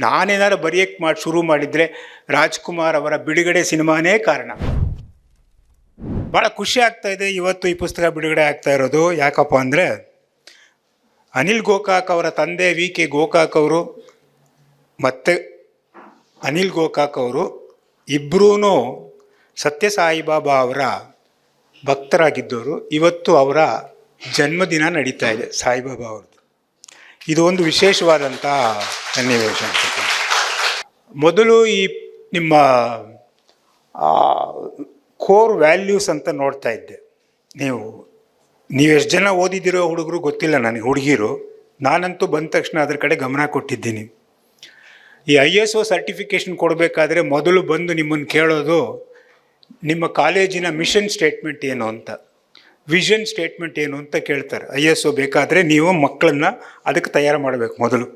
ನಾನೇನಾದ್ರು ಬರೆಯಕ್ಕೆ ಮಾಡಿ ಶುರು ಮಾಡಿದರೆ ರಾಜ್ಕುಮಾರ್ ಅವರ ಬಿಡುಗಡೆ ಸಿನಿಮಾನೇ ಕಾರಣ. ಭಾಳ ಖುಷಿ ಆಗ್ತಾ ಇದೆ. ಇವತ್ತು ಈ ಪುಸ್ತಕ ಬಿಡುಗಡೆ ಆಗ್ತಾ ಇರೋದು. ಯಾಕಪ್ಪ ಅಂದರೆ ಅನಿಲ್ ಗೋಕಾಕ್ ಅವರ ತಂದೆ ವಿ ಕೆ ಗೋಕಾಕ್ ಅವರು ಮತ್ತು ಅನಿಲ್ ಗೋಕಾಕ್ ಅವರು ಇಬ್ಬರೂ ಸತ್ಯ ಸಾಯಿಬಾಬಾ ಅವರ ಭಕ್ತರಾಗಿದ್ದವರು. ಇವತ್ತು ಅವರ ಜನ್ಮದಿನ ನಡೀತಾ ಇದೆ ಸಾಯಿಬಾಬಾ ಅವ್ರದ್ದು. ಇದು ಒಂದು ವಿಶೇಷವಾದಂಥ ಸನ್ನಿವೇಶ ಮೊದಲು ಈ ನಿಮ್ಮ ಕೋರ್ ವ್ಯಾಲ್ಯೂಸ್ ಅಂತ ನೋಡ್ತಾ ಇದ್ದೆ. ನೀವು ನೀವು ಎಷ್ಟು ಜನ ಓದಿದಿರೋ ಹುಡುಗರು ಗೊತ್ತಿಲ್ಲ ನನಗೆ, ಹುಡುಗಿರು. ನಾನಂತೂ ಬಂದ ತಕ್ಷಣ ಅದ್ರ ಕಡೆ ಗಮನ ಕೊಟ್ಟಿದ್ದೀನಿ. ಈ ಐ ಎಸ್ ಒ ಸರ್ಟಿಫಿಕೇಷನ್ ಕೊಡಬೇಕಾದ್ರೆ ಮೊದಲು ಬಂದು ನಿಮ್ಮನ್ನು ಕೇಳೋದು ನಿಮ್ಮ ಕಾಲೇಜಿನ ಮಿಷನ್ ಸ್ಟೇಟ್ಮೆಂಟ್ ಏನು ಅಂತ. ವಿಷನ್ ಸ್ಟೇಟ್ಮೆಂಟ್ ಏನು ಅಂತ ಕೇಳ್ತಾರೆ. ಐ ಎಸ್ ಒ ಬೇಕಾದರೆ ನೀವು ಮಕ್ಕಳನ್ನ ಅದಕ್ಕೆ ತಯಾರು ಮಾಡಬೇಕು ಮೊದಲು.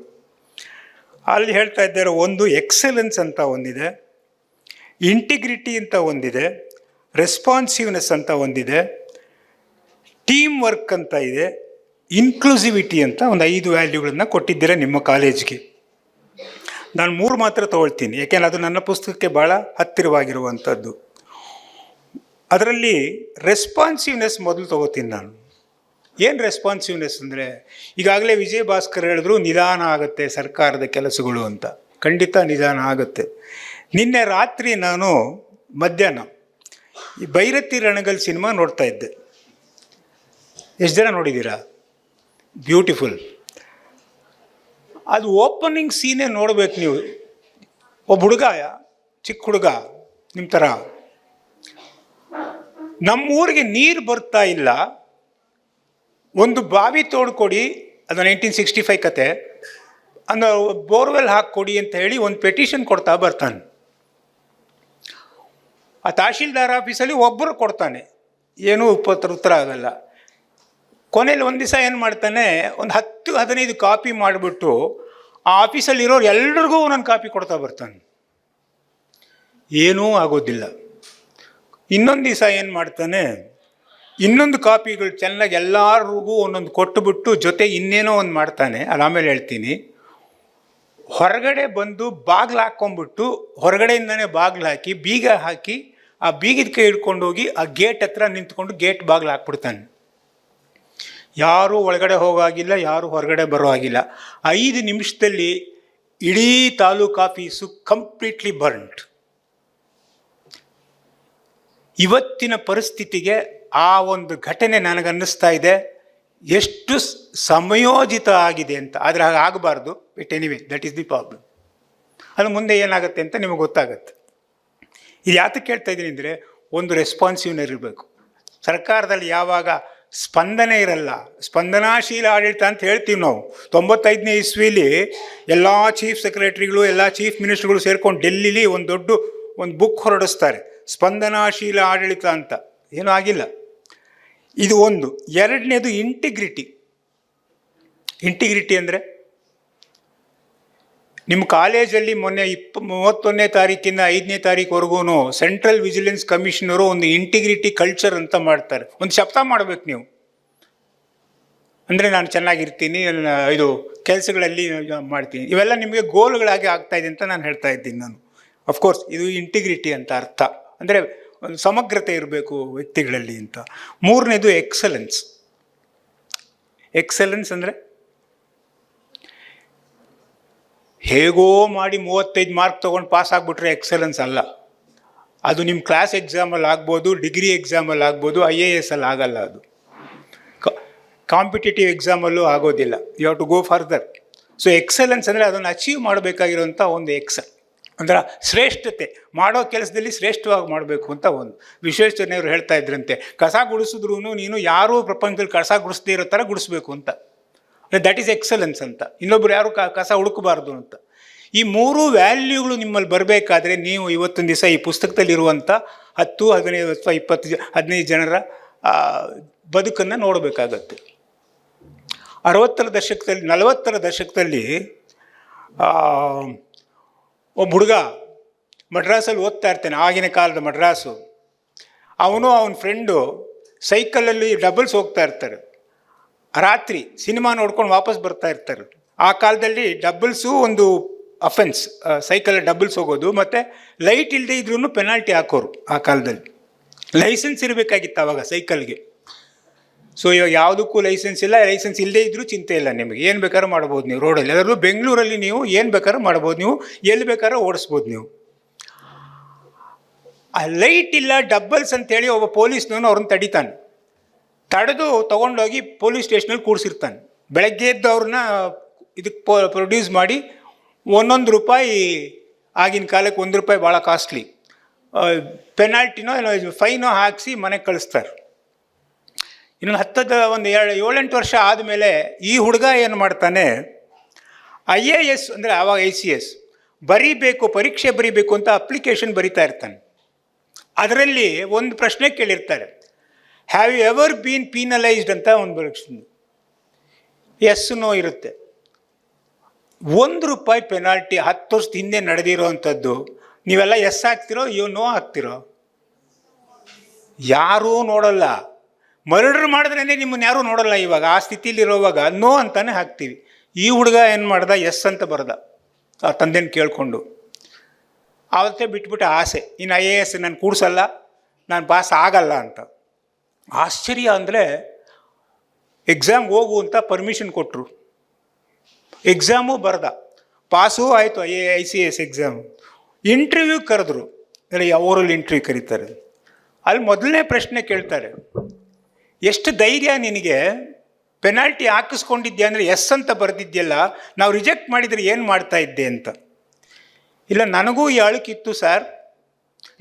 ಅಲ್ಲಿ ಹೇಳ್ತಾ ಇದ್ದಾರೆ, ಒಂದು ಎಕ್ಸಲೆನ್ಸ್ ಅಂತ ಒಂದಿದೆ, ಇಂಟಿಗ್ರಿಟಿ ಅಂತ ಒಂದಿದೆ, ರೆಸ್ಪಾನ್ಸಿವ್ನೆಸ್ ಅಂತ ಒಂದಿದೆ, ಟೀಮ್ ವರ್ಕ್ ಅಂತ ಇದೆ, ಇನ್ಕ್ಲೂಸಿವಿಟಿ ಅಂತ ಒಂದು ಐದು ವ್ಯಾಲ್ಯೂಗಳನ್ನು ಕೊಟ್ಟಿದ್ದೀರಾ ನಿಮ್ಮ ಕಾಲೇಜ್ಗೆ. ನಾನು ಮೂರು ಮಾತ್ರ ತಗೊಳ್ತೀನಿ, ಯಾಕೆಂದ್ರೆ ಅದು ನನ್ನ ಪುಸ್ತಕಕ್ಕೆ ಭಾಳ ಹತ್ತಿರವಾಗಿರುವಂಥದ್ದು. ಅದರಲ್ಲಿ ರೆಸ್ಪಾನ್ಸಿವ್ನೆಸ್ ಮೊದಲು ತಗೋತೀನಿ ನಾನು. ಏನು ರೆಸ್ಪಾನ್ಸಿವ್ನೆಸ್ ಅಂದರೆ, ಈಗಾಗಲೇ ವಿಜಯ್ ಭಾಸ್ಕರ್ ಹೇಳಿದ್ರು ನಿಧಾನ ಆಗುತ್ತೆ ಸರ್ಕಾರದ ಕೆಲಸಗಳು ಅಂತ. ಖಂಡಿತ ನಿಧಾನ ಆಗುತ್ತೆ. ನಿನ್ನೆ ರಾತ್ರಿ ನಾನು ಮಧ್ಯಾಹ್ನ ಈ ಭೈರತಿ ರಣಗಲ್ ಸಿನಿಮಾ ನೋಡ್ತಾ ಇದ್ದೆ. ಎಷ್ಟು ಜನ ನೋಡಿದ್ದೀರಾ? ಬ್ಯೂಟಿಫುಲ್ ಅದು ಓಪನಿಂಗ್ ಸೀನೇ ನೋಡ್ಬೇಕು ನೀವು. ಒಬ್ಬ ಹುಡುಗ, ಚಿಕ್ಕ ಹುಡುಗ ನಿಮ್ಮ ಥರ ನಮ್ಮೂರಿಗೆ ನೀರು ಬರ್ತಾ ಇಲ್ಲ. ಒಂದು ಬಾವಿ ತೋಡ್ಕೊಡಿ, ಅದು ನೈನ್ಟೀನ್ ಸಿಕ್ಸ್ಟಿ ಫೈವ್ ಕತೆ. ಅಂದ ಬೋರ್ವೆಲ್ ಹಾಕ್ಕೊಡಿ ಅಂತ ಹೇಳಿ ಒಂದು ಪೆಟಿಷನ್ ಕೊಡ್ತಾ ಬರ್ತಾನೆ. ಆ ತಹಶೀಲ್ದಾರ್ ಆಫೀಸಲ್ಲಿ ಒಬ್ಬರು ಕೊಡ್ತಾನೆ. ಏನೂ ಉಪತ್ರ ಉತ್ತರ ಆಗಲ್ಲ. ಕೊನೆಯಲ್ಲಿ ಒಂದು ದಿವಸ ಏನು ಮಾಡ್ತಾನೆ, ಒಂದು ಹತ್ತು, ಹದಿನೈದು ಕಾಪಿ ಮಾಡಿಬಿಟ್ಟು ಆ ಆಫೀಸಲ್ಲಿರೋರು ಎಲ್ರಿಗೂ ಒಂದೊಂದು ಕಾಪಿ ಕೊಡ್ತಾ ಬರ್ತಾನೆ. ಏನೂ ಆಗೋದಿಲ್ಲ. ಇನ್ನೊಂದು ದಿವಸ ಏನು ಮಾಡ್ತಾನೆ? ಇನ್ನೊಂದು ಕಾಪಿಗಳು ಚೆನ್ನಾಗಿ ಎಲ್ಲರಿಗೂ ಒಂದೊಂದು ಕೊಟ್ಟುಬಿಟ್ಟು ಜೊತೆ ಇನ್ನೇನೋ ಒಂದು ಮಾಡ್ತಾನೆ. ಅದು ಆಮೇಲೆ ಹೇಳ್ತೀನಿ. ಹೊರಗಡೆ ಬಂದು ಬಾಗಿಲು ಹಾಕ್ಕೊಂಬಿಟ್ಟು ಹೊರಗಡೆಯಿಂದನೇ ಬಾಗಿಲು ಹಾಕಿ, ಬೀಗ ಹಾಕಿ, ಆ ಬೀಗದ ಕೈ ಹಿಡ್ಕೊಂಡು ಹೋಗಿ ಆ ಗೇಟ್ ಹತ್ರ ನಿಂತ್ಕೊಂಡು ಗೇಟ್ ಬಾಗಿಲು ಹಾಕ್ಬಿಡ್ತಾನೆ. ಯಾರೂ ಒಳಗಡೆ ಹೋಗಾಗಿಲ್ಲ, ಯಾರೂ ಹೊರಗಡೆ ಬರೋ ಆಗಿಲ್ಲ ಐದು ನಿಮಿಷದಲ್ಲಿ ಇಡೀ ತಾಲೂಕು ಆಫೀಸು ಕಂಪ್ಲೀಟ್ಲಿ ಬರ್ಂಟ್ ಇವತ್ತಿನ ಪರಿಸ್ಥಿತಿಗೆ ಆ ಒಂದು ಘಟನೆ ನನಗನ್ನಿಸ್ತಾ ಇದೆ. ಎಷ್ಟು ಸಮಯೋಜಿತ ಆಗಿದೆ ಅಂತ. ಆದರೆ ಹಾಗೆ ಆಗಬಾರ್ದು. But anyway that is the problem ಅದು ಮುಂದೆ ಏನಾಗುತ್ತೆ ಅಂತ ನಿಮಗೆ ಗೊತ್ತಾಗುತ್ತೆ. ಇದು ಯಾತಕ್ಕೆ ಕೇಳ್ತಾ ಇದ್ದೀನಿ ಅಂದರೆ ಒಂದು ರೆಸ್ಪಾನ್ಸಿವ್ನ ಇರಬೇಕು. ಸರ್ಕಾರದಲ್ಲಿ ಯಾವಾಗ ಸ್ಪಂದನೆ ಇರಲ್ಲ, ಸ್ಪಂದನಾಶೀಲ ಆಡಳಿತ ಅಂತ ಹೇಳ್ತೀವಿ ನಾವು. ತೊಂಬತ್ತೈದನೇ ಇಸ್ವಿಲಿ ಎಲ್ಲ ಚೀಫ್ ಸೆಕ್ರೆಟರಿಗಳು ಎಲ್ಲ ಚೀಫ್ ಮಿನಿಸ್ಟರ್ಗಳು ಸೇರ್ಕೊಂಡು ಡೆಲ್ಲಿಲಿ ಒಂದು ದೊಡ್ಡ, ಒಂದು ಬುಕ್ ಹೊರಡಿಸ್ತಾರೆ. ಸ್ಪಂದನಾಶೀಲ ಆಡಳಿತ ಅಂತ. ಏನೂ ಆಗಿಲ್ಲ. ಇದು ಒಂದು. ಎರಡನೇದು ಇಂಟಿಗ್ರಿಟಿ ಇಂಟಿಗ್ರಿಟಿ ಅಂದರೆ ನಿಮ್ಮ ಕಾಲೇಜಲ್ಲಿ ಮೊನ್ನೆ ಇಪ್ಪ, ಮೂವತ್ತೊಂದನೇ ತಾರೀಕಿಂದ ಐದನೇ ತಾರೀಕುವರೆಗೂ ಸೆಂಟ್ರಲ್ ವಿಜಿಲೆನ್ಸ್ ಕಮಿಷನರು ಒಂದು ಇಂಟಿಗ್ರಿಟಿ ಕಲ್ಚರ್ ಅಂತ ಮಾಡ್ತಾರೆ. ಒಂದು ಶಬ್ದ ಮಾಡಬೇಕು ನೀವು. ಅಂದರೆ ನಾನು ಚೆನ್ನಾಗಿರ್ತೀನಿ ಇದು ಕೆಲಸಗಳಲ್ಲಿ ಮಾಡ್ತೀನಿ. ಇವೆಲ್ಲ ನಿಮಗೆ ಗೋಲ್ಗಳಾಗಿ ಆಗ್ತಾ ಇದೆ ಅಂತ ನಾನು ಹೇಳ್ತಾ ಇದ್ದೀನಿ ನಾನು. ಅಫ್ಕೋರ್ಸ್ ಇದು ಇಂಟಿಗ್ರಿಟಿ ಅಂತ ಅರ್ಥ. ಅಂದರೆ ಒಂದು ಸಮಗ್ರತೆ ಇರಬೇಕು ವ್ಯಕ್ತಿಗಳಲ್ಲಿ ಅಂತ. ಮೂರನೇದು ಎಕ್ಸಲೆನ್ಸ್ ಎಕ್ಸಲೆನ್ಸ್ ಅಂದರೆ ಹೇಗೋ ಮಾಡಿ ಮೂವತ್ತೈದು ಮಾರ್ಕ್ ತೊಗೊಂಡು ಪಾಸ್ ಆಗಿಬಿಟ್ರೆ ಎಕ್ಸಲೆನ್ಸ್ ಅಲ್ಲ. ಅದು ನಿಮ್ಮ ಕ್ಲಾಸ್ ಎಕ್ಸಾಮಲ್ಲಿ ಆಗ್ಬೋದು ಡಿಗ್ರಿ ಎಕ್ಸಾಮಲ್ಲಿ ಆಗ್ಬೋದು ಐ ಎ ಎಸ್ ಅಲ್ಲಿ ಆಗಲ್ಲ ಅದು. ಕಾಂಪಿಟೇಟಿವ್ ಎಕ್ಸಾಮಲ್ಲೂ ಆಗೋದಿಲ್ಲ. You have to go further so excellence ಅಂದರೆ ಅದನ್ನು ಅಚೀವ್ ಮಾಡಬೇಕಾಗಿರುವಂಥ ಒಂದು ಎಕ್ಸಲ್ ಅಂದ್ರೆ ಶ್ರೇಷ್ಠತೆ, ಮಾಡೋ ಕೆಲಸದಲ್ಲಿ ಶ್ರೇಷ್ಠವಾಗಿ ಮಾಡಬೇಕು ಅಂತ ಒಂದು ವಿಶ್ವೇಶ್ವರನೆಯವರು ಹೇಳ್ತಾ ಇದ್ರಂತೆ. ಕಸ ಗುಡಿಸಿದ್ರೂ ನೀನು ಯಾರೂ ಪ್ರಪಂಚದಲ್ಲಿ ಕಸ ಗುಡಿಸದೇ ಇರೋ ಥರ ಗುಡಿಸ್ಬೇಕು ಅಂತ. ದಟ್ ಈಸ್ ಎಕ್ಸಲೆನ್ಸ್ ಅಂತ. ಇನ್ನೊಬ್ರು ಯಾರು ಕಸ ಹುಡುಕಬಾರ್ದು ಅಂತ. ಈ ಮೂರು ವ್ಯಾಲ್ಯೂಗಳು ನಿಮ್ಮಲ್ಲಿ ಬರಬೇಕಾದ್ರೆ ನೀವು ಇವತ್ತೊಂದು ದಿವಸ ಈ ಪುಸ್ತಕದಲ್ಲಿರುವಂಥ ಹತ್ತು, ಹದಿನೈದು ಅಥವಾ ಇಪ್ಪತ್ತು ಜ, ಹದಿನೈದು ಜನರ ಬದುಕನ್ನು ನೋಡಬೇಕಾಗತ್ತೆ. ಅರವತ್ತರ ದಶಕದಲ್ಲಿ, ನಲವತ್ತರ ದಶಕದಲ್ಲಿ ಒಬ್ಬ ಹುಡುಗ ಮಡ್ರಾಸಲ್ಲಿ ಓದ್ತಾ ಇರ್ತಾನೆ, ಆಗಿನ ಕಾಲದ ಮಡ್ರಾಸು ಅವನು ಅವನ ಫ್ರೆಂಡು ಸೈಕಲಲ್ಲಿ ಡಬಲ್ಸ್ ಹೋಗ್ತಾ ಇರ್ತಾರೆ. ರಾತ್ರಿ ಸಿನಿಮಾ ನೋಡ್ಕೊಂಡು ವಾಪಸ್ ಬರ್ತಾ ಇರ್ತಾರೆ. ಆ ಕಾಲದಲ್ಲಿ ಡಬಲ್ಸು ಒಂದು ಅಫೆನ್ಸ್ ಸೈಕಲ್ ಡಬಲ್ಸ್ ಹೋಗೋದು, ಮತ್ತು ಲೈಟ್ ಇಲ್ಲದೆ ಇದ್ರೂ ಪೆನಾಲ್ಟಿ ಹಾಕೋರು ಆ ಕಾಲದಲ್ಲಿ. ಲೈಸೆನ್ಸ್ ಇರಬೇಕಾಗಿತ್ತು ಆವಾಗ ಸೈಕಲ್ಗೆ. ಸೊ ಇವಾಗ ಯಾವುದಕ್ಕೂ ಲೈಸೆನ್ಸ್ ಇಲ್ಲ ಲೈಸೆನ್ಸ್ ಇಲ್ಲದೇ ಇದ್ರೂ ಚಿಂತೆ ಇಲ್ಲ ನಿಮಗೆ. ಏನು ಬೇಕಾದ್ರೂ ಮಾಡ್ಬೋದು ನೀವು ರೋಡಲ್ಲಿ ಅದರಲ್ಲೂ ಬೆಂಗಳೂರಲ್ಲಿ ನೀವು ಏನು ಬೇಕಾದ್ರೂ ಮಾಡ್ಬೋದು ನೀವು, ಎಲ್ಲಿ ಬೇಕಾದ್ರೂ ಓಡಿಸ್ಬೋದು ನೀವು. ಆ ಲೈಟ್ ಇಲ್ಲ ಡಬ್ಬಲ್ಸ್ ಅಂತೇಳಿ ಒಬ್ಬ ಪೊಲೀಸ್ನವನು ಅವ್ರನ್ನ ತಡಿತಾನೆ. ತಡೆದು ತೊಗೊಂಡೋಗಿ ಪೊಲೀಸ್ ಸ್ಟೇಷನಲ್ಲಿ ಕೂಡಿಸಿರ್ತಾನೆ ಬೆಳಗ್ಗೆ ಎದ್ದು ಅವ್ರನ್ನ ಇದಕ್ಕೆ ಪ್ರೊಡ್ಯೂಸ್ ಮಾಡಿ ಒಂದೊಂದು ರೂಪಾಯಿ ಆಗಿನ ಕಾಲಕ್ಕೆ ಒಂದು ರೂಪಾಯಿ ಭಾಳ ಕಾಸ್ಟ್ಲಿ ಪೆನಾಲ್ಟಿನೋ ಏನೋ ಫೈನೋ ಹಾಕಿಸಿ ಮನೆಗೆ ಕಳಿಸ್ತಾರೆ. ಇನ್ನೊಂದು ಹತ್ತದ ಒಂದು ಎರಡು ಏಳೆಂಟು ವರ್ಷ ಆದಮೇಲೆ ಈ ಹುಡುಗ ಏನು ಮಾಡ್ತಾನೆ? ಐ ಎ ಎಸ್ ಅಂದರೆ ಆವಾಗ ಐ ಸಿ ಎಸ್ ಬರೀಬೇಕು, ಪರೀಕ್ಷೆ ಬರೀಬೇಕು ಅಂತ ಅಪ್ಲಿಕೇಶನ್ ಬರಿತಾ ಇರ್ತಾನೆ. ಅದರಲ್ಲಿ ಒಂದು ಪ್ರಶ್ನೆ ಕೇಳಿರ್ತಾರೆ. Have you ever been penalised ಅಂತ ಒಂದು ಎಸ್ ನೋ ಇರುತ್ತೆ. ಒಂದು ರೂಪಾಯಿ ಪೆನಾಲ್ಟಿ ಹತ್ತು ವರ್ಷದ ಹಿಂದೆ ನಡೆದಿರೋವಂಥದ್ದು ನೀವೆಲ್ಲ ಎಸ್ ಹಾಕ್ತಿರೋ ಇವ್ ನೋ ಹಾಕ್ತಿರೋ ಯಾರೂ ನೋಡಲ್ಲ. ಮರ್ಡರ್ ಮಾಡಿದ್ರೇ ನಿಮ್ಮನ್ನ ಯಾರೂ ನೋಡಲ್ಲ ಇವಾಗ. ಆ ಸ್ಥಿತಿಲಿರೋವಾಗ ನೋ ಅಂತಾನೆ ಹಾಕ್ತೀವಿ. ಈ ಹುಡುಗ ಏನು ಮಾಡ್ದ? ಎಸ್ ಅಂತ ಬರ್ದ. ಆ ತಂದೆನ ಕೇಳಿಕೊಂಡು. ಆವತ್ತೇ ಬಿಟ್ಬಿಟ್ಟು ಆಸೆ. ಇನ್ನು ಐ ಎ ಎಸ್ ನಾನು ಕೂಡ್ಸಲ್ಲ, ನಾನು ಪಾಸ್ ಆಗಲ್ಲ ಅಂತ. ಆಶ್ಚರ್ಯ ಅಂದರೆ ಎಕ್ಸಾಮ್ ಹೋಗು ಅಂತ ಪರ್ಮಿಷನ್ ಕೊಟ್ಟರು ಎಕ್ಸಾಮು ಬರ್ದ. ಪಾಸು ಆಯಿತು, I A, I C S exam interview ಕರೆದ್ರು. ಅಂದರೆ ಊರಲ್ಲಿ ಇಂಟರ್ವ್ಯೂ ಕರೀತಾರೆ ಅಲ್ಲಿ ಮೊದಲನೇ ಪ್ರಶ್ನೆ ಕೇಳ್ತಾರೆ. ಎಷ್ಟು ಧೈರ್ಯ ನಿನಗೆ? ಪೆನಾಲ್ಟಿ ಹಾಕಿಸ್ಕೊಂಡಿದ್ದೆ ಅಂದರೆ ಎಸ್ ಅಂತ ಬರೆದಿದ್ದೆಲ್ಲ ನಾವು ರಿಜೆಕ್ಟ್ ಮಾಡಿದರೆ ಏನು ಮಾಡ್ತಾ ಇದ್ದೆ ಅಂತ. ಇಲ್ಲ, ನನಗೂ ಈ ಅಳುಕಿತ್ತು ಸರ್.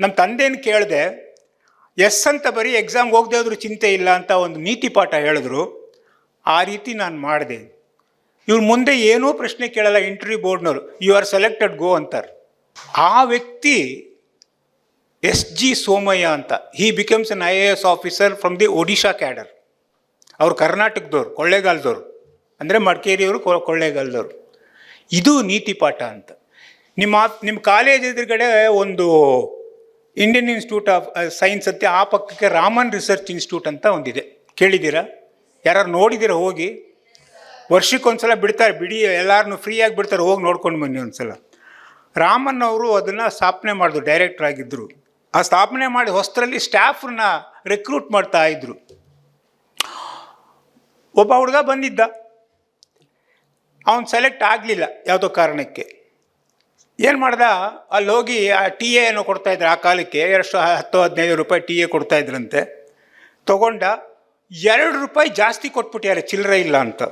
ನಮ್ಮ ತಂದೆನ ಕೇಳಿದೆ, ಎಸ್ ಅಂತ ಬರೀ ಎಕ್ಸಾಮ್ಗೆ ಹೋಗದೆ ಹೋದ್ರೂ ಚಿಂತೆ ಇಲ್ಲ ಅಂತ ಒಂದು ನೀತಿ ಪಾಠ ಹೇಳಿದ್ರು. ಆ ರೀತಿ ನಾನು ಮಾಡಿದೆ. ಇವ್ರ ಮುಂದೆ ಏನೂ ಪ್ರಶ್ನೆ ಕೇಳಲ್ಲ ಇಂಟರ್ವ್ಯೂ ಬೋರ್ಡ್ನವರು ಯು ಆರ್ ಸೆಲೆಕ್ಟೆಡ್ ಗೋ ಅಂತಾರೆ. ಆ ವ್ಯಕ್ತಿ ಎಸ್ ಜಿ ಸೋಮಯ್ಯ ಅಂತ. He becomes an I A S officer from the Odisha cadre ಅವರು ಕರ್ನಾಟಕದವ್ರು, ಕೊಳ್ಳೇಗಾಲದವ್ರು. ಅಂದರೆ ಮಡಿಕೇರಿಯವರು ಕೊಳ್ಳೇಗಾಲದವ್ರು. ಇದು ನೀತಿ ಪಾಠ ಅಂತ. ನಿಮ್ಮ ನಿಮ್ಮ ಕಾಲೇಜ್ ಎದುರುಗಡೆ ಒಂದು ಇಂಡಿಯನ್ ಇನ್ಸ್ಟಿಟ್ಯೂಟ್ ಆಫ್ ಸೈನ್ಸ್ ಅಂತ, ಆ ಪಕ್ಕಕ್ಕೆ ರಾಮನ್ ರಿಸರ್ಚ್ ಇನ್ಸ್ಟಿಟ್ಯೂಟ್ ಅಂತ ಒಂದಿದೆ. ಕೇಳಿದ್ದೀರಾ? ಯಾರು ನೋಡಿದ್ದೀರಾ ಹೋಗಿ? ವರ್ಷಕ್ಕೊಂದ್ಸಲ ಬಿಡ್ತಾರೆ, ಬಿಡಿ ಎಲ್ಲಾರನ್ನು ಫ್ರೀಯಾಗಿ ಬಿಡ್ತಾರೆ, ಹೋಗಿ ನೋಡ್ಕೊಂಡು ಬನ್ನಿ ಒಂದ್ಸಲ. ರಾಮನ್ ಅವರು ಅದನ್ನು ಸ್ಥಾಪನೆ ಮಾಡಿದ್ರು ಡೈರೆಕ್ಟರ್ ಆಗಿದ್ದರು ಆ ಸ್ಥಾಪನೆ ಮಾಡಿ ಹೊಸರಲ್ಲಿ ಸ್ಟಾಫ್ನ ರೆಕ್ರೂಟ್ ಮಾಡ್ತಾ ಇದ್ರು. ಒಬ್ಬ ಹುಡುಗ ಬಂದಿದ್ದ. ಅವನು ಸೆಲೆಕ್ಟ್ ಆಗಲಿಲ್ಲ ಯಾವುದೋ ಕಾರಣಕ್ಕೆ. ಏನು ಮಾಡ್ದ? ಅಲ್ಲಿ ಹೋಗಿ ಆ ಟಿ ಏನೋ ಕೊಡ್ತಾಯಿದ್ರು ಆ ಕಾಲಕ್ಕೆ ಎಷ್ಟು ಹತ್ತು, ಹದಿನೈದು ರೂಪಾಯಿ ಟಿ ಎ ಕೊಡ್ತಾಯಿದ್ರಂತೆ ತೊಗೊಂಡ ಎರಡು ರೂಪಾಯಿ ಜಾಸ್ತಿ ಕೊಟ್ಬಿಟ್ಟಾರೆ ಚಿಲ್ಲರೆ ಇಲ್ಲ ಅಂತ.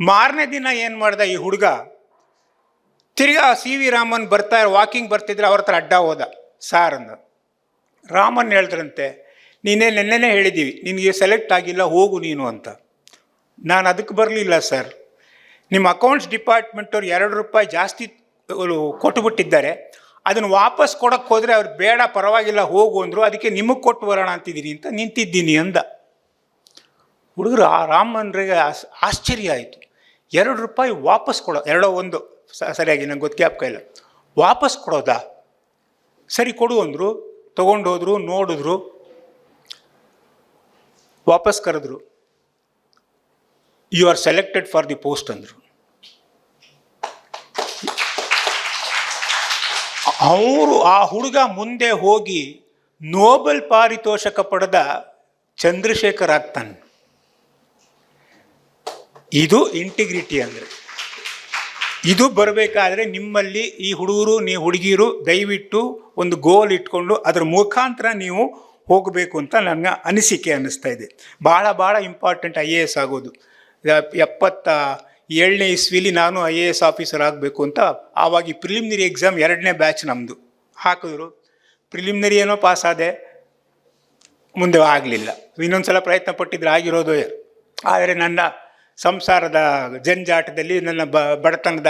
ಮಾರನೇ ದಿನ ಏನು ಮಾಡ್ದ ಈ ಹುಡುಗ? ತಿರ್ಗಾ ಸಿ ವಿ ರಾಮನ್ ಬರ್ತಾ, ವಾಕಿಂಗ್ ಬರ್ತಿದ್ರೆ ಅವ್ರ ಹತ್ರ ಅಡ್ಡ ಹೋದ. ಸಾರ್ ರಾಮನ್ ಹೇಳಿದ್ರಂತೆ, ನೀನೇ ನೆನ್ನೆನೇ ಹೇಳಿದ್ದೀವಿ, ನಿನಗೆ ಸೆಲೆಕ್ಟ್ ಆಗಿಲ್ಲ, ಹೋಗು ನೀನು ಅಂತ. ನಾನು ಅದಕ್ಕೆ ಬರಲಿಲ್ಲ ಸರ್. ನಿಮ್ಮ ಅಕೌಂಟ್ಸ್ ಡಿಪಾರ್ಟ್ಮೆಂಟವ್ರು ಎರಡು ರೂಪಾಯಿ ಜಾಸ್ತಿ ಕೊಟ್ಟುಬಿಟ್ಟಿದ್ದಾರೆ. ಅದನ್ನು ವಾಪಸ್ ಕೊಡೋಕ್ಕೆ ಹೋದರೆ ಅವ್ರು ಬೇಡ, ಪರವಾಗಿಲ್ಲ, ಹೋಗು ಅಂದರು, ಅದಕ್ಕೆ ನಿಮಗೆ ಕೊಟ್ಟು ಬರೋಣ ಅಂತಿದ್ದೀನಿ ಅಂತ ನಿಂತಿದ್ದೀನಿ ಅಂದ. ಹುಡುಗರು ಆ ರಾಮನ್ರಿಗೆ ಆಶ್ಚರ್ಯ ಆಯಿತು. ಎರಡು ರೂಪಾಯಿ ವಾಪಸ್ ಕೊಡೋ, ಎರಡೋ ಒಂದು ಸರಿಯಾಗಿ ನಂಗೆ ಗೊತ್ತಿಗೆ ಇಲ್ಲ ವಾಪಸ್ ಕೊಡೋದಾ? ಸರಿ ಕೊಡು ಅಂದರು, ತೊಗೊಂಡೋದ್ರು, ನೋಡಿದ್ರು, ವಾಪಸ್ ಕರೆದ್ರು. You are selected for the post ಅಂದರು. ಅವರು ಆ ಹುಡುಗ ಮುಂದೆ ಹೋಗಿ ನೋಬೆಲ್ ಪಾರಿತೋಷಕ ಪಡೆದ ಚಂದ್ರಶೇಖರ್ ಆಗ್ತಾನೆ ಇದು ಇಂಟಿಗ್ರಿಟಿ ಅಂದರೆ. ಇದು ಬರಬೇಕಾದ್ರೆ ನಿಮ್ಮಲ್ಲಿ ಈ ಹುಡುಗರು ನೀ ಹುಡುಗಿರು ದಯವಿಟ್ಟು ಒಂದು ಗೋಲ್ ಇಟ್ಕೊಂಡು ಅದರ ಮುಖಾಂತರ ನೀವು ಹೋಗಬೇಕು ಅಂತ ನನಗೆ ಅನಿಸಿಕೆ ಅನ್ನಿಸ್ತಾ ಇದೆ. ಭಾಳ ಭಾಳ ಇಂಪಾರ್ಟೆಂಟ್ ಐ ಎ ಎಸ್ ಆಗೋದು. ಎಪ್- ಎಪ್ಪತ್ತ ಏಳನೇ ಇಸ್ವಿಲಿ ನಾನು ಐ ಎ ಎಸ್ ಆಫೀಸರ್ ಆಗಬೇಕು ಅಂತ ಆವಾಗ ಈ ಪ್ರಿಲಿಮಿನರಿ ಎಕ್ಸಾಮ್ ಎರಡನೇ ಬ್ಯಾಚ್ ನಮ್ಮದು ಹಾಕಿದ್ರು. ಪ್ರಿಲಿಮಿನರಿ ಏನೋ ಪಾಸ್ ಆದೆ. ಮುಂದೆ ಆಗಲಿಲ್ಲ. ಇನ್ನೊಂದು ಸಲ ಪ್ರಯತ್ನ ಪಟ್ಟಿದ್ರೆ ಆಗಿರೋದು. ಆದರೆ ನನ್ನ ಸಂಸಾರದ ಜಂಜಾಟದಲ್ಲಿ, ನನ್ನ ಬ, ಬಡತನದ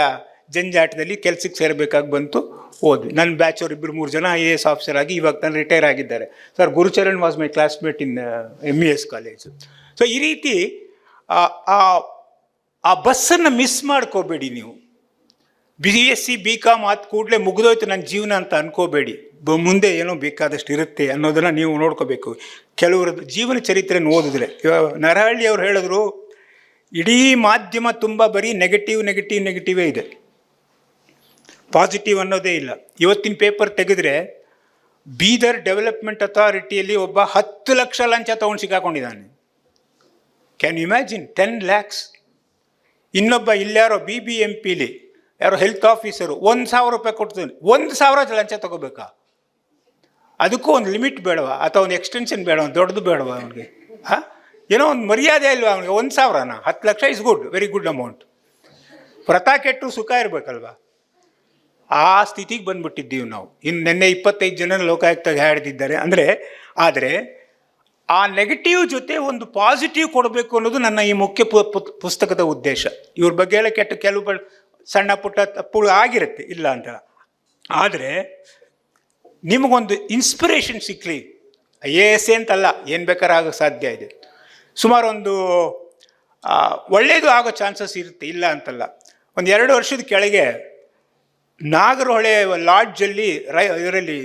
ಜಂಜಾಟದಲ್ಲಿ ಕೆಲಸಕ್ಕೆ ಸೇರಬೇಕಾಗಿ ಬಂತು ಹೋದ್ವಿ ನನ್ನ ಬ್ಯಾಚ್ ಅವರು ಇಬ್ಬರು ಮೂರು ಜನ ಐ ಎ ಎಸ್ ಆಫೀಸರ್ ಆಗಿ ಇವಾಗ ನಾನು ರಿಟೈರ್ ಆಗಿದ್ದಾರೆ. Sir, Gurucharan was my classmate in M E S college so ಈ ರೀತಿ, ಆ- ಆ ಆ ಬಸ್ಸನ್ನು ಮಿಸ್ ಮಾಡ್ಕೋಬೇಡಿ ನೀವು. B S C B Com ಆದ ಕೂಡಲೇ ಮುಗಿದೋಯ್ತು ನನ್ನ ಜೀವನ ಅಂತ ಅನ್ಕೋಬೇಡಿ. ಬ- ಮುಂದೆ ಏನೋ ಬೇಕಾದಷ್ಟು ಇರುತ್ತೆ ಅನ್ನೋದನ್ನು ನೀವು ನೋಡ್ಕೋಬೇಕು. ಕೆಲವರದ್ದು ಜೀವನ ಚರಿತ್ರೆಯನ್ನು ಓದಿದ್ರೆ. ಇವಾಗ ನರಹಳ್ಳಿ ಅವ್ರು ಹೇಳಿದ್ರು ಇಡೀ ಮಾಧ್ಯಮ ತುಂಬ ಬರೀ ನೆಗೆಟಿವ್ ನೆಗೆಟಿವ್ ನೆಗೆಟಿವೇ ಇದೆ. ಪಾಸಿಟಿವ್ ಅನ್ನೋದೇ ಇಲ್ಲ. ಇವತ್ತಿನ ಪೇಪರ್ ತೆಗೆದ್ರೆ ಬೀದರ್ ಡೆವಲಪ್ಮೆಂಟ್ ಅಥಾರಿಟಿಯಲ್ಲಿ ಒಬ್ಬ ಹತ್ತು ಲಕ್ಷ ಲಂಚ ತೊಗೊಂಡು ಸಿಕ್ಕಾಕೊಂಡಿದ್ದಾನೆ. ಕ್ಯಾನ್ ಇಮ್ಯಾಜಿನ್ ಟೆನ್ ಲ್ಯಾಕ್ಸ್ ಇನ್ನೊಬ್ಬ ಇಲ್ಯಾರೋ ಬಿ ಬಿ ಎಂ ಪಿಲಿ ಯಾರೋ ಹೆಲ್ತ್ ಆಫೀಸರು ಒಂದು ಸಾವಿರ ರೂಪಾಯಿ ಕೊಡ್ತೀನಿ. ಒಂದು ಸಾವಿರ ಲಂಚ ತಗೋಬೇಕಾ? ಅದಕ್ಕೂ ಒಂದು ಲಿಮಿಟ್ ಬೇಡವಾ? ಅಥವಾ ಒಂದು ಎಕ್ಸ್ಟೆನ್ಷನ್ ಬೇಡವಾ? ದೊಡ್ಡದು ಬೇಡವಾ ಅವನಿಗೆ? ಹಾಂ? ಏನೋ ಒಂದು ಮರ್ಯಾದೆ ಇಲ್ವಾ ಅವನಿಗೆ? ಒಂದು ಸಾವಿರನ? ಹತ್ತು lakh is good very good amount ವ್ರತ ಕೆಟ್ಟು ಸುಖ ಇರಬೇಕಲ್ವಾ? ಆ ಸ್ಥಿತಿಗೆ ಬಂದ್ಬಿಟ್ಟಿದ್ದೀವಿ ನಾವು. ಇನ್ನು ನಿನ್ನೆ ಇಪ್ಪತ್ತೈದು ಜನ ಲೋಕಾಯುಕ್ತಾಗ ಹಾಡಿದ್ದಾರೆ ಅಂದರೆ, ಆದರೆ, ಆ ನೆಗೆಟಿವ್ ಜೊತೆ ಒಂದು ಪಾಸಿಟಿವ್ ಕೊಡಬೇಕು ಅನ್ನೋದು ನನ್ನ ಈ ಮುಖ್ಯ ಪುಸ್ತಕದ ಉದ್ದೇಶ. ಇವ್ರ ಬಗ್ಗೆ ಎಲ್ಲ ಕೆಟ್ಟ ಕೆಲವು ಸಣ್ಣ ಪುಟ್ಟ ತಪ್ಪುಗಳು ಆಗಿರುತ್ತೆ. ಇಲ್ಲ ಅಂತ ಆದರೆ, ನಿಮಗೊಂದು ಇನ್ಸ್ಪಿರೇಷನ್ ಸಿಕ್ಕಲಿ ಐ ಎ ಎಸ್ ಅಂತಲ್ಲ. ಏನು ಬೇಕಾದ್ರೆ ಆಗೋಕ್ಕೆ ಸಾಧ್ಯ ಇದೆ. ಸುಮಾರು ಒಂದು ಆ, ಒಳ್ಳೆಯದು ಆಗೋ ಚಾನ್ಸಸ್ ಇರುತ್ತೆ ಇಲ್ಲ ಅಂತಲ್ಲ. ಒಂದು ಎರಡು ವರ್ಷದ ಕೆಳಗೆ ನಾಗರಹೊಳೆ ಲಾಡ್ಜಲ್ಲಿ ರೈ ಇದರಲ್ಲಿ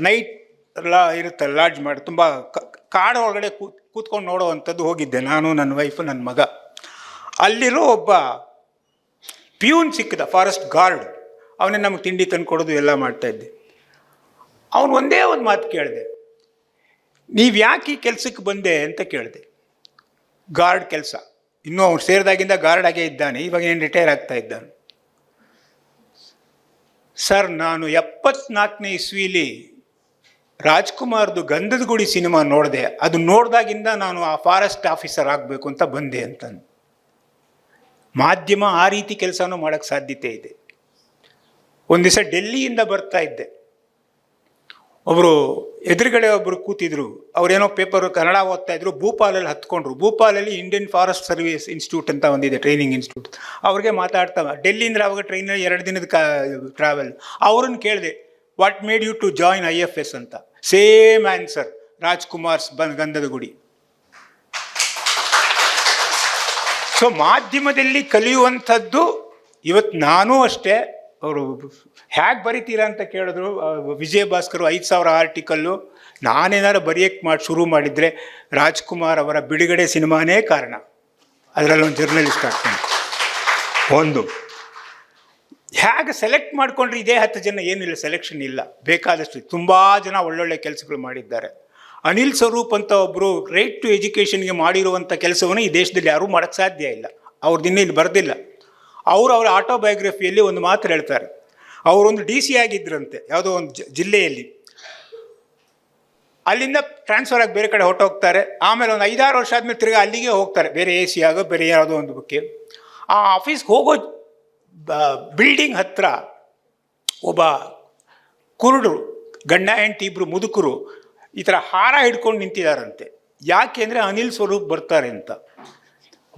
ನೈಟ್ ಎಲ್ಲ ಇರುತ್ತೆ ಲಾಡ್ಜ್ ಮಾಡಿ ತುಂಬ ಕಾಡು ಒಳಗಡೆ ಕೂತ್ ಕೂತ್ಕೊಂಡು ನೋಡೋವಂಥದ್ದು ಹೋಗಿದ್ದೆ. ನಾನು ನನ್ನ ವೈಫು ನನ್ನ ಮಗ. ಅಲ್ಲಿರೋ ಒಬ್ಬ ಪ್ಯೂನ್ ಸಿಕ್ಕಿದ ಫಾರೆಸ್ಟ್ ಗಾರ್ಡ್ ಅವನೇ ನಮಗೆ ತಿಂಡಿ ತಂದು ಕೊಡೋದು ಎಲ್ಲ ಮಾಡ್ತಾಯಿದ್ದೆ ಅವನು ಒಂದೇ ಒಂದು ಮಾತು ಕೇಳಿದೆ. ನೀವು ಯಾಕೆ ಈ ಕೆಲಸಕ್ಕೆ ಬಂದೆ ಅಂತ ಕೇಳಿದೆ. ಗಾರ್ಡ್ ಕೆಲಸ. ಇನ್ನೂ ಅವ್ನು ಸೇರಿದಾಗಿಂದ ಗಾರ್ಡ್ ಆಗೇ ಇದ್ದಾನೆ. ಇವಾಗ ಏನು ರಿಟೈರ್ ಆಗ್ತಾ ಇದ್ದಾನೆ. ಸರ್, ನಾನು ಎಪ್ಪತ್ನಾಲ್ಕನೇ ಇಸ್ವಿಲಿ ರಾಜ್ಕುಮಾರ್ದು ಗಂಧದ ಗುಡಿ ಸಿನಿಮಾ ನೋಡಿದೆ. ಅದು ನೋಡಿದಾಗಿಂದ ನಾನು ಆ ಫಾರೆಸ್ಟ್ ಆಫೀಸರ್ ಆಗಬೇಕು ಅಂತ ಬಂದೆ ಅಂತಂದು. ಮಾಧ್ಯಮ ಆ ರೀತಿ ಕೆಲಸನೂ ಮಾಡೋಕ್ಕೆ ಸಾಧ್ಯತೆ ಇದೆ. ಒಂದು ದಿವಸ ಡೆಲ್ಲಿಯಿಂದ ಬರ್ತಾ ಇದ್ದೆ. ಒಬ್ಬರು ಎದುರುಗಡೆ ಒಬ್ಬರು ಕೂತಿದ್ರು. ಅವ್ರೇನೋ ಪೇಪರ್ ಕನ್ನಡ ಓದ್ತಾ ಇದ್ರು, ಭೂಪಾಲಲ್ಲಿ ಹತ್ಕೊಂಡ್ರು. ಭೂಪಾಲಲ್ಲಿ ಇಂಡಿಯನ್ ಫಾರೆಸ್ಟ್ ಸರ್ವಿಸ್ ಇನ್ಸ್ಟಿಟ್ಯೂಟ್ ಅಂತ ಒಂದಿದೆ ಟ್ರೈನಿಂಗ್ ಇನ್ಸ್ಟಿಟ್ಯೂಟ್ ಅವ್ರಿಗೆ ಮಾತಾಡ್ತಾವ ಡೆಲ್ಲಿಯಿಂದ ಅವಾಗ ಟ್ರೈನಲ್ಲಿ ಎರಡು ದಿನದ ಕಾ ಟ್ರಾವೆಲ್ ಅವ್ರನ್ನ ಕೇಳಿದೆ what made you to join I F S ಅಂತ. ಸೇಮ್ ಆನ್ಸರ್ ರಾಜ್ಕುಮಾರ್ಸ್ ಬಂದ್ ಗಂಧದ ಗುಡಿ ಸೊ ಮಾಧ್ಯಮದಲ್ಲಿ ಕಲಿಯುವಂಥದ್ದು ಇವತ್ತು ನಾನೂ ಅಷ್ಟೇ. ಅವರು ಹ್ಯಾಗೆ ಬರಿತೀರಾ ಅಂತ ಕೇಳಿದ್ರು ವಿಜಯ ಭಾಸ್ಕರ್ ಐದು ಸಾವಿರ ಆರ್ಟಿಕಲ್ಲು ನಾನೇನಾರು ಬರೆಯಕ್ಕೆ ಮಾಡಿ, ಶುರು ಮಾಡಿದರೆ ರಾಜ್ಕುಮಾರ್ ಅವರ ಬಿಡುಗಡೆ ಸಿನಿಮಾನೇ ಕಾರಣ. ಅದರಲ್ಲಿ ಒಂದು ಜರ್ನಲಿಸ್ಟ್ ಆಗ್ತಾನೆ. ಒಂದು. ಹೇಗೆ ಸೆಲೆಕ್ಟ್ ಮಾಡಿಕೊಂಡ್ರೆ ಇದೇ ಹತ್ತು ಜನ, ಏನಿಲ್ಲ ಸೆಲೆಕ್ಷನ್ ಇಲ್ಲ. ಬೇಕಾದಷ್ಟು ತುಂಬ ಜನ ಒಳ್ಳೊಳ್ಳೆ ಕೆಲಸಗಳು ಮಾಡಿದ್ದಾರೆ. ಅನಿಲ್ ಸ್ವರೂಪ್ ಅಂತ ಒಬ್ಬರು ರೈಟ್ ಟು ಎಜುಕೇಷನ್ಗೆ ಮಾಡಿರುವಂಥ ಕೆಲಸವನ್ನು ಈ ದೇಶದಲ್ಲಿ ಯಾರೂ ಮಾಡೋಕ್ಕೆ ಸಾಧ್ಯ ಇಲ್ಲ. ಅವ್ರದ್ದು ಇಲ್ಲಿ ಬರೆದಿಲ್ಲ. ಅವರು ಅವರ ಆಟೋಬಯೋಗ್ರಫಿಯಲ್ಲಿ ಒಂದು ಮಾತು ಹೇಳ್ತಾರೆ. ಅವರೊಂದು ಡಿ ಸಿ ಆಗಿದ್ರಂತೆ, ಯಾವುದೋ ಒಂದು ಜಿಲ್ಲೆಯಲ್ಲಿ. ಅಲ್ಲಿಂದ ಟ್ರಾನ್ಸ್ಫರ್ ಆಗಿ ಬೇರೆ ಕಡೆ ಹೊರಟೋಗ್ತಾರೆ. ಆಮೇಲೆ ಒಂದು ಐದಾರು ವರ್ಷ ಆದಮೇಲೆ ತಿರ್ಗಿ ಅಲ್ಲಿಗೆ ಹೋಗ್ತಾರೆ. ಬೇರೆ ಎ ಸಿ ಆಗೋ, ಬೇರೆ ಯಾವುದೋ ಒಂದು ಬಗ್ಗೆ ಆ ಆಫೀಸ್ಗೆ ಹೋಗೋ ಬಿಲ್ಡಿಂಗ್ ಹತ್ರ ಒಬ್ಬ ಕುರುಡು, ಗಂಡ, ಹೆಂಡತಿ ಇಬ್ಬರು ಮುದುಕರು ಈ ಥರ ಹಾರ ಹಿಡ್ಕೊಂಡು ನಿಂತಿದ್ದಾರಂತೆ ಯಾಕೆ ಅಂದರೆ ಅನಿಲ್ ಸ್ವರೂಪ್ ಬರ್ತಾರೆ ಅಂತ.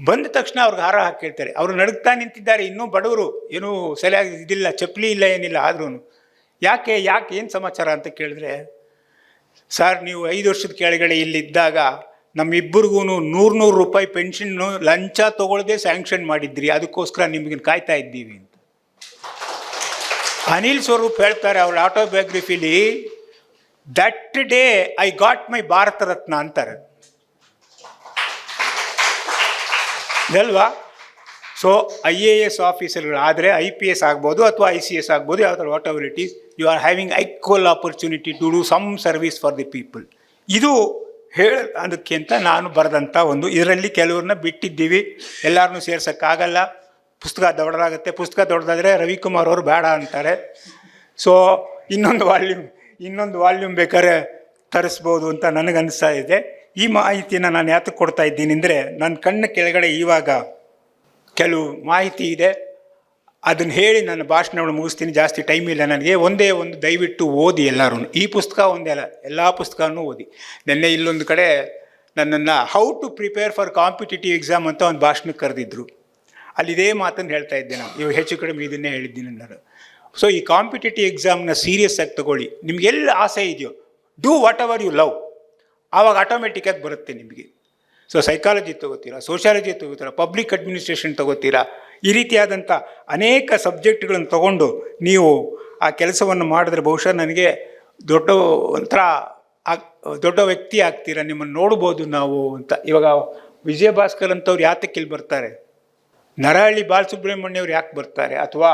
ಬಂದ ತಕ್ಷಣ ಅವ್ರಿಗೆ ಹಾರ ಹಾಕಿರ್ತಾರೆ. ಅವರು ನಡುಗ್ತಾ ನಿಂತಿದ್ದಾರೆ. ಇನ್ನೂ ಬಡವರು ಏನೂ ಸರಿಯಾಗಿ ಇದಿಲ್ಲ, ಚಪ್ಪಲಿ ಇಲ್ಲ, ಏನಿಲ್ಲ ಆದ್ರೂ ಯಾಕೆ ಯಾಕೆ, ಏನು ಸಮಾಚಾರ ಅಂತ ಕೇಳಿದ್ರೆ, ಸರ್, ನೀವು ಐದು ವರ್ಷದ ಕೆಳಗಡೆ ಇಲ್ಲಿದ್ದಾಗ ನಮ್ಮಿಬ್ಬರಿಗೂ ನೂರು ನೂರು ರೂಪಾಯಿ ಪೆನ್ಷನ್ನು ಲಂಚ ತಗೊಳ್ಳದೆ ಸ್ಯಾಂಕ್ಷನ್ ಮಾಡಿದ್ರಿ. ಅದಕ್ಕೋಸ್ಕರ ನಿಮಗೆ ಕಾಯ್ತಾ ಇದ್ದೀವಿ ಅಂತ. ಅನಿಲ್ ಸ್ವರೂಪ್ ಹೇಳ್ತಾರೆ ಅವ್ರ ಆಟೋಬಯೋಗ್ರಫಿಲಿ, that day I got my Bharat Ratna ಅಂತಾರೆ. ಇದಲ್ವಾ? ಸೊ ಐ ಎ ಎಸ್ ಆಫೀಸರ್ಗಳಾದರೆ ಐ ಪಿ ಎಸ್ ಆಗ್ಬೋದು ಅಥವಾ ಐ ಸಿ ಎಸ್ ಆಗ್ಬೋದು ಯಾವ ಥರ whatever it is you are having equal opportunity to do some service for the people ಇದು ಹೇಳ, ಅದಕ್ಕಿಂತ ನಾನು ಬರೆದಂಥ ಒಂದು, ಇದರಲ್ಲಿ ಕೆಲವ್ರನ್ನ ಬಿಟ್ಟಿದ್ದೀವಿ. ಎಲ್ಲರನ್ನೂ ಸೇರ್ಸೋಕ್ಕಾಗಲ್ಲ. ಪುಸ್ತಕ ದೊಡ್ಡದಾಗುತ್ತೆ. ಪುಸ್ತಕ ದೊಡ್ಡದಾದರೆ ರವಿಕುಮಾರ್ ಅವರು ಬೇಡ ಅಂತಾರೆ. ಸೊ ಇನ್ನೊಂದು ವಾಲ್ಯೂಮ್ ಇನ್ನೊಂದು ವಾಲ್ಯೂಮ್ ಬೇಕಾದ್ರೆ ತರಿಸ್ಬೋದು ಅಂತ ನನಗನ್ನಿಸ್ತಾ ಇದೆ. ಈ ಮಾಹಿತಿನ ನಾನು ಯಾತಕ್ಕೆ ಕೊಡ್ತಾ ಇದ್ದೀನಿ ಅಂದರೆ ನನ್ನ ಕಣ್ಣ ಕೆಳಗಡೆ ಇವಾಗ ಕೆಲವು ಮಾಹಿತಿ ಇದೆ. ಅದನ್ನು ಹೇಳಿ ನನ್ನ ಭಾಷಣವನ್ನು ಮುಗಿಸ್ತೀನಿ. ಜಾಸ್ತಿ ಟೈಮ್ ಇಲ್ಲ ನನಗೆ. ಒಂದೇ ಒಂದು ದಯವಿಟ್ಟು ಓದಿ ಎಲ್ಲರೂ ಈ ಪುಸ್ತಕ ಒಂದೇ ಅಲ್ಲ, ಎಲ್ಲ ಪುಸ್ತಕನೂ ಓದಿ. ನಿನ್ನೆ ಇಲ್ಲೊಂದು ಕಡೆ ನನ್ನನ್ನು how to prepare for competitive exam ಅಂತ ಒಂದು ಭಾಷಣಕ್ಕೆ ಕರೆದಿದ್ರು. ಅಲ್ಲಿ ಇದೇ ಮಾತನ್ನು ಹೇಳ್ತಾ ಇದ್ದೆ ನಾನು. ಇವಾಗ ಹೆಚ್ಚು ಕಡಿಮೆ ಇದನ್ನೇ ಹೇಳಿದ್ದೀನಿ ನಾನು. ಸೊ ಈ ಕಾಂಪಿಟೇಟಿವ್ ಎಕ್ಸಾಮ್ನ ಸೀರಿಯಸ್ ಆಗಿ ತಗೊಳ್ಳಿ. ನಿಮ್ಗೆ ಎಲ್ಲಿ ಆಸೆ ಇದೆಯೋ? Do whatever you love ಆವಾಗ ಆಟೋಮೆಟಿಕ್ಕಾಗಿ ಬರುತ್ತೆ ನಿಮಗೆ. ಸೊ ಸೈಕಾಲಜಿ ತಗೋತೀರಾ ಸೋಷಿಯಾಲಜಿ ತಗೋತೀರಾ ಪಬ್ಲಿಕ್ ಅಡ್ಮಿನಿಸ್ಟ್ರೇಷನ್ ತಗೋತೀರಾ, ಈ ರೀತಿಯಾದಂಥ ಅನೇಕ ಸಬ್ಜೆಕ್ಟ್ಗಳನ್ನು ತಗೊಂಡು ನೀವು ಆ ಕೆಲಸವನ್ನು ಮಾಡಿದ್ರೆ ಬಹುಶಃ ನನಗೆ ದೊಡ್ಡ ಒಂಥರ ದೊಡ್ಡ ವ್ಯಕ್ತಿ ಆಗ್ತೀರಾ, ನಿಮ್ಮನ್ನು ನೋಡ್ಬೋದು ನಾವು ಅಂತ. ಇವಾಗ ವಿಜಯ ಭಾಸ್ಕರ್ ಅಂತವ್ರು ಯಾತಕ್ಕೆ ಇಲ್ಲಿ ಬರ್ತಾರೆ? ನರಹಳ್ಳಿ ಬಾಲಸುಬ್ರಹ್ಮಣ್ಯ ಅವ್ರು ಯಾಕೆ ಬರ್ತಾರೆ? ಅಥವಾ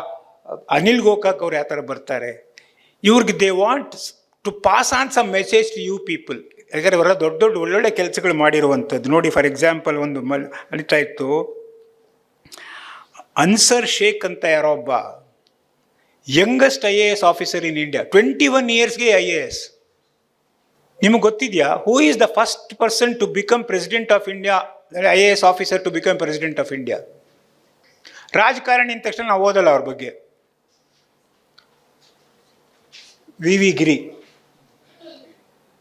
ಅನಿಲ್ ಗೋಕಾಕ್ ಅವ್ರು ಯಾವ ಥರ ಬರ್ತಾರೆ? ಇವ್ರಿಗೆ they want to pass on some message to you people ಯಾಕಂದರೆ ಅವರ ದೊಡ್ಡ ದೊಡ್ಡ ಒಳ್ಳೊಳ್ಳೆ ಕೆಲಸಗಳು ಮಾಡಿರುವಂಥದ್ದು. ನೋಡಿ ಫಾರ್ ಎಕ್ಸಾಂಪಲ್ ಒಂದು ಮಲ್, ಅನಿತಾ ಇತ್ತು. ಅನ್ಸರ್ ಶೇಖ್ ಅಂತ ಯಾರೋ ಒಬ್ಬ youngest I A S officer in India twenty one ಇಯರ್ಸ್ಗೆ I A S ನಿಮಗೆ ಗೊತ್ತಿದೆಯಾ? Who is the first person to become president of India I A S officer to become president of India ರಾಜಕಾರಣಿ ಅಂದ ತಕ್ಷಣ ನಾವು ಓದಲ್ಲ ಅವ್ರ ಬಗ್ಗೆ. V V Giri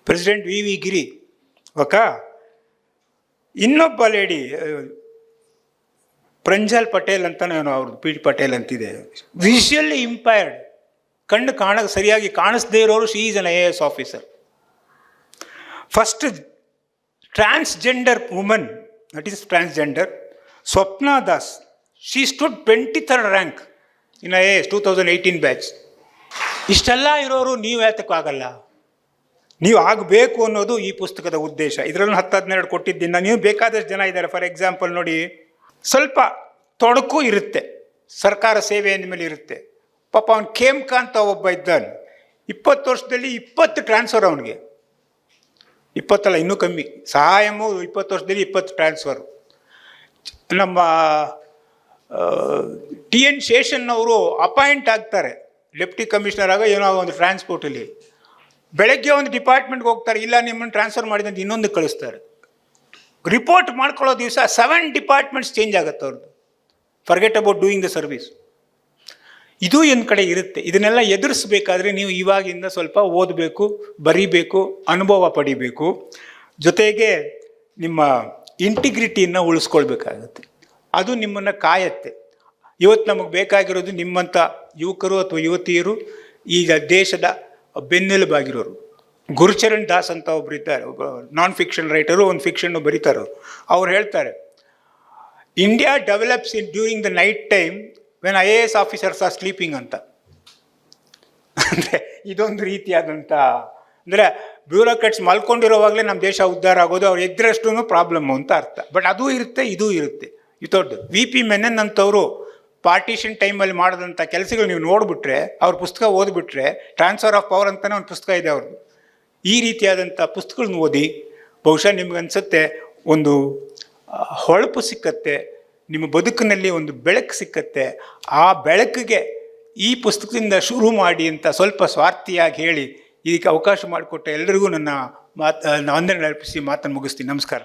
president V V Giri okay ಇನ್ನೊಬ್ಬ ಲೇಡಿ ಪ್ರಂಜಲ್ ಪಟೇಲ್ ಅಂತ ನಾನು ಅವ್ರದ್ದು ಪಿ ಟಿ ಪಟೇಲ್ ಅಂತಿದೆ. ವಿಷುವಲಿ ಇಂಪೈರ್ಡ್ ಕಣ್ಣು ಕಾಣ, ಸರಿಯಾಗಿ ಕಾಣಿಸ್ದೇ ಇರೋರು she is an I A S officer first transgender woman that is transgender Swapna Das she stood twenty third rank in I A S two thousand eighteen batch ಇಷ್ಟೆಲ್ಲ ಇರೋರು, ನೀವು ಯಾತಕ್ಕಾಗಲ್ಲ ನೀವು ಆಗಬೇಕು ಅನ್ನೋದು ಈ ಪುಸ್ತಕದ ಉದ್ದೇಶ. ಇದರಲ್ಲಿ ಹತ್ತು ಹದಿನೆರಡು ಕೊಟ್ಟಿದ್ದಿಂದ ನೀವು ಬೇಕಾದಷ್ಟು ಜನ ಇದ್ದಾರೆ. ಫಾರ್ ಎಕ್ಸಾಂಪಲ್ ನೋಡಿ, ಸ್ವಲ್ಪ ತೊಡಕು ಇರುತ್ತೆ. ಸರ್ಕಾರ ಸೇವೆ ಮೇಲೆ ಇರುತ್ತೆ. ಪಾಪ ಅವನು ಖೇಮ್ಕಾ ಅಂತ ಒಬ್ಬ ಇದ್ದಾನೆ. ಇಪ್ಪತ್ತು ವರ್ಷದಲ್ಲಿ ಇಪ್ಪತ್ತು ಟ್ರಾನ್ಸ್ಫರ್ ಅವನಿಗೆ. ಇಪ್ಪತ್ತಲ್ಲ, ಇನ್ನೂ ಕಮ್ಮಿ. ಸಹಾಯಮು ಇಪ್ಪತ್ತು ವರ್ಷದಲ್ಲಿ ಇಪ್ಪತ್ತು ಟ್ರಾನ್ಸ್ಫರು ನಮ್ಮ ಟಿ ಎನ್ ಶೇಷನ್ ಅವರು ಅಪಾಯಿಂಟ್ ಆಗ್ತಾರೆ. ಡೆಪ್ಟಿ ಕಮಿಷನರ್ ಆಗ ಏನೋ ಒಂದು ಟ್ರಾನ್ಸ್ಪೋರ್ಟಲ್ಲಿ ಬೆಳಗ್ಗೆ ಒಂದು ಡಿಪಾರ್ಟ್ಮೆಂಟ್ಗೆ ಹೋಗ್ತಾರೆ, ಇಲ್ಲ ನಿಮ್ಮನ್ನು ಟ್ರಾನ್ಸ್ಫರ್ ಮಾಡಿದಂತ ಇನ್ನೊಂದು ಕಳಿಸ್ತಾರೆ. ರಿಪೋರ್ಟ್ ಮಾಡ್ಕೊಳ್ಳೋ ದಿವಸ ಸೆವೆನ್ ಡಿಪಾರ್ಟ್ಮೆಂಟ್ಸ್ ಚೇಂಜ್ ಆಗುತ್ತೆ ಅವ್ರದ್ದು forget about doing the service ಇದು ಒಂದು ಕಡೆ ಇರುತ್ತೆ. ಇದನ್ನೆಲ್ಲ ಎದುರಿಸ್ಬೇಕಾದ್ರೆ ನೀವು ಇವಾಗಿಂದ ಸ್ವಲ್ಪ ಓದಬೇಕು, ಬರೀಬೇಕು, ಅನುಭವ ಪಡಿಬೇಕು. ಜೊತೆಗೆ ನಿಮ್ಮ ಇಂಟಿಗ್ರಿಟಿಯನ್ನು ಉಳಿಸ್ಕೊಳ್ಬೇಕಾಗತ್ತೆ. ಅದು ನಿಮ್ಮನ್ನು ಕಾಯತ್ತೆ. ಇವತ್ತು ನಮಗೆ ಬೇಕಾಗಿರೋದು ನಿಮ್ಮಂಥ ಯುವಕರು ಅಥವಾ ಯುವತಿಯರು ಈಗ ದೇಶದ ಬೆನ್ನೆಲುಬಾಗಿರೋರು ಗುರುಚರಣ್ ದಾಸ್ ಅಂತ ಒಬ್ರು ಇದ್ದಾರೆ. ಒಬ್ಬ ನಾನ್ ಫಿಕ್ಷನ್ ರೈಟರು ಒಂದು ಫಿಕ್ಷನ್ನು ಬರೀತಾರೆ ಅವ್ರು. ಹೇಳ್ತಾರೆ India develops in during the night time when I A S officers are sleeping ಅಂತ. ಅಂದರೆ ಇದೊಂದು ರೀತಿಯಾದಂಥ ಅಂದರೆ ಬ್ಯೂರೋಕ್ರೆಟ್ಸ್ ಮಲ್ಕೊಂಡಿರೋವಾಗಲೇ ನಮ್ಮ ದೇಶ ಉದ್ಧಾರ ಆಗೋದು, ಅವ್ರು ಎದ್ರಷ್ಟು ಪ್ರಾಬ್ಲಮ್ಮು ಅಂತ ಅರ್ಥ. ಬಟ್ ಅದು ಇರುತ್ತೆ, ಇದೂ ಇರುತ್ತೆ. ವಿತೌಟ್ ವಿ ಪಿ ಮೆನನ್ ಅಂತವರು ಪಾರ್ಟಿಷನ್ ಟೈಮಲ್ಲಿ ಮಾಡಿದಂಥ ಕೆಲಸಗಳು ನೀವು ನೋಡಿಬಿಟ್ರೆ, ಅವ್ರ ಪುಸ್ತಕ ಓದಿಬಿಟ್ರೆ, ಟ್ರಾನ್ಸ್ಫರ್ ಆಫ್ ಪವರ್ ಅಂತಲೇ ಒಂದು ಪುಸ್ತಕ ಇದೆ ಅವ್ರದ್ದು. ಈ ರೀತಿಯಾದಂಥ ಪುಸ್ತಕಗಳನ್ನ ಓದಿ, ಬಹುಶಃ ನಿಮ್ಗೆ ಅನಿಸುತ್ತೆ ಒಂದು ಹೊಳಪು ಸಿಕ್ಕತ್ತೆ, ನಿಮ್ಮ ಬದುಕಿನಲ್ಲಿ ಒಂದು ಬೆಳಕು ಸಿಕ್ಕತ್ತೆ, ಆ ಬೆಳಕಿಗೆ ಈ ಪುಸ್ತಕದಿಂದ ಶುರು ಮಾಡಿ ಅಂತ ಸ್ವಲ್ಪ ಸ್ವಾರ್ಥಿಯಾಗಿ ಹೇಳಿ, ಇದಕ್ಕೆ ಅವಕಾಶ ಮಾಡಿಕೊಟ್ಟ ಎಲ್ಲರಿಗೂ ನನ್ನ ಮಾತು ವಂದನೆ ಅರ್ಪಿಸಿ ಮಾತನ್ನು ಮುಗಿಸ್ತೀನಿ. ನಮಸ್ಕಾರ.